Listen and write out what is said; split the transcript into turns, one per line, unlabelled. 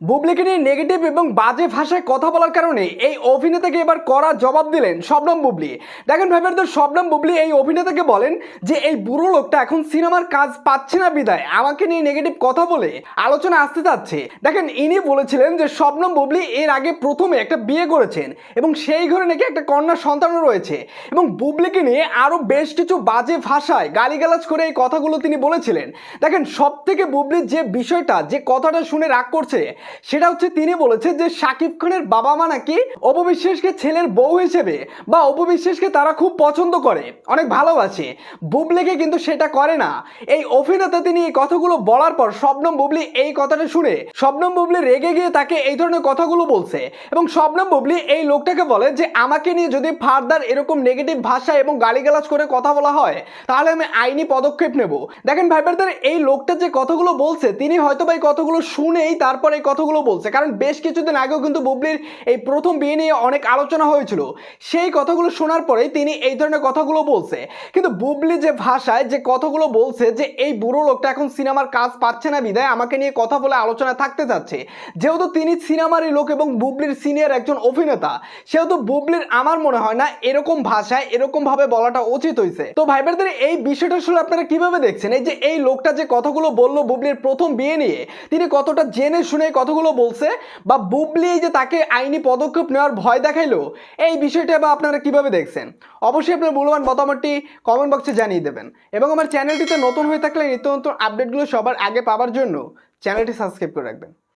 বুবলিকে নিয়ে নেগেটিভ এবং বাজে ভাষায় কথা বলার কারণে এই অভিনেতাকে এবার কড়া জবাব দিলেন শবনম বুবলি। দেখেন ভাইবারদের শবনম বুবলি এই অভিনেতাকে বলেন যে, এই বুড়ো লোকটা এখন সিনেমার কাজ পাচ্ছে না বিদায়। আমাকে নিয়ে নেগেটিভ কথা বলে আলোচনা আসতে যাচ্ছে। দেখেন, ইনি বলেছিলেন যে, শবনম বুবলি এর আগে প্রথমে একটা বিয়ে করেছেন এবং সেই ঘরে নাকি একটা কন্যা সন্তানও রয়েছে। এবং বুবলিকে নিয়ে আরও বেশ কিছু বাজে ভাষায় গালিগালাজ করে এই কথাগুলো তিনি বলেছিলেন। দেখেন সব থেকে বুবলির যে বিষয়টা, যে কথাটা শুনে রাগ করছে সেটা হচ্ছে তিনি বলেছে যে শাকিব খানের বাবা মা নাকি অপবিশ্বাসকে ছেলের বউ হিসেবে বা অপবিশ্বাসকে তারা খুব পছন্দ করে, অনেক ভালোবাসে। বুবলিকে কিন্তু সেটা করে না। এই অভিনেতা তিনি এই কথাগুলো বলার পর শবনম বুবলি এই কথাটা শুনে শবনম বুবলি রেগে গিয়ে তাকে এই ধরনের কথাগুলো বলছে এবং শবনম বুবলি এই লোকটাকে বলে যে, আমাকে নিয়ে যদি ফার্দার এরকম নেগেটিভ ভাষা এবং গালিগালাজ করে কথা বলা হয়, তাহলে আমি আইনি পদক্ষেপ নেব। দেখেন ভাইবারদের এই লোকটা যে কথাগুলো বলছে, তিনি হয়তো বা এই কথাগুলো শুনেই তারপর এই কথাগুলো বলছে। কারণ বেশ কিছুদিন আগেও কিন্তু বুবলির এই প্রথম বিয়ে নিয়ে অনেক আলোচনা হয়েছিল। সেই কথাগুলো শোনার পরেই তিনি এই ধরনের কথাগুলো বলছে। কিন্তু বুবলি যে ভাষায় যে কথাগুলো বলছে যে এই বুড়ো লোকটা এখন সিনেমার কাজ পাচ্ছে না বিদায় আমাকে নিয়ে কথা বলে আলোচনা থাকতে যাচ্ছে। যেহেতু তিনি সিনেমারই লোক এবং বুবলির সিনিয়র একজন অভিনেতা, সেহেতু বুবলির আমার মনে হয় না এরকম ভাষায় এরকম ভাবে বলাটা উচিত হয়েছে তো ভাইবারদের এই বিষয়টা আসলে আপনারা কীভাবে দেখছেন? এই যে এই লোকটা যে কথাগুলো বলল বুবলির প্রথম বিয়ে নিয়ে, তিনি কতটা জেনে শুনে এই কথাগুলো বলছে বা বুবলি যে তাকে আইনি পদক্ষেপ নেওয়ার ভয় দেখাইলো, এই বিষয়টা বা আপনারা কীভাবে দেখছেন? অবশ্যই আপনার মূল্যবান মতামতটি কমেন্ট বক্সে জানিয়ে দেবেন। এবং আমার চ্যানেলটিতে নতুন হয়ে থাকলে নিত্য নতুন আপডেটগুলো সবার আগে পাওয়ার জন্য চ্যানেলটি সাবস্ক্রাইব করে রাখবেন।